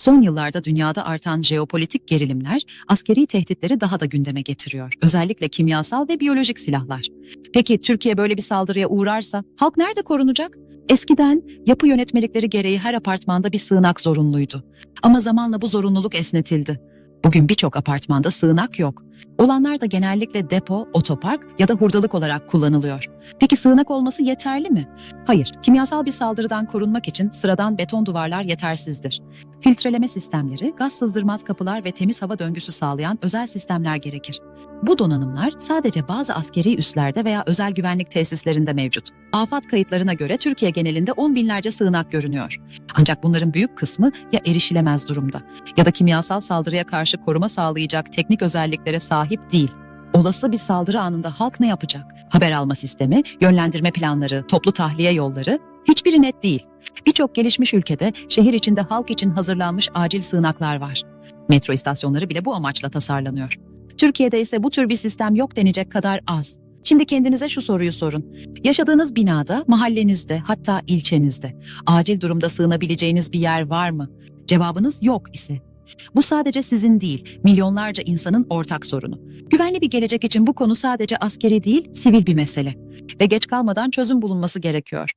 Son yıllarda dünyada artan jeopolitik gerilimler askeri tehditleri daha da gündeme getiriyor. Özellikle kimyasal ve biyolojik silahlar. Peki Türkiye böyle bir saldırıya uğrarsa halk nerede korunacak? Eskiden yapı yönetmelikleri gereği her apartmanda bir sığınak zorunluydu. Ama zamanla bu zorunluluk esnetildi. Bugün birçok apartmanda sığınak yok. Olanlar da genellikle depo, otopark ya da hurdalık olarak kullanılıyor. Peki sığınak olması yeterli mi? Hayır, kimyasal bir saldırıdan korunmak için sıradan beton duvarlar yetersizdir. Filtreleme sistemleri, gaz sızdırmaz kapılar ve temiz hava döngüsü sağlayan özel sistemler gerekir. Bu donanımlar sadece bazı askeri üslerde veya özel güvenlik tesislerinde mevcut. Afat kayıtlarına göre Türkiye genelinde on binlerce sığınak görünüyor. Ancak bunların büyük kısmı ya erişilemez durumda ya da kimyasal saldırıya karşı koruma sağlayacak teknik özelliklere sahip değil. Olası bir saldırı anında halk ne yapacak? Haber alma sistemi, yönlendirme planları, toplu tahliye yolları hiçbiri net değil. Birçok gelişmiş ülkede şehir içinde halk için hazırlanmış acil sığınaklar var. Metro istasyonları bile bu amaçla tasarlanıyor. Türkiye'de ise bu tür bir sistem yok denecek kadar az. Şimdi kendinize şu soruyu sorun. Yaşadığınız binada, mahallenizde, hatta ilçenizde acil durumda sığınabileceğiniz bir yer var mı? Cevabınız yok ise bu sadece sizin değil, milyonlarca insanın ortak sorunu. Güvenli bir gelecek için bu konu sadece askeri değil, sivil bir mesele. Ve geç kalmadan çözüm bulunması gerekiyor.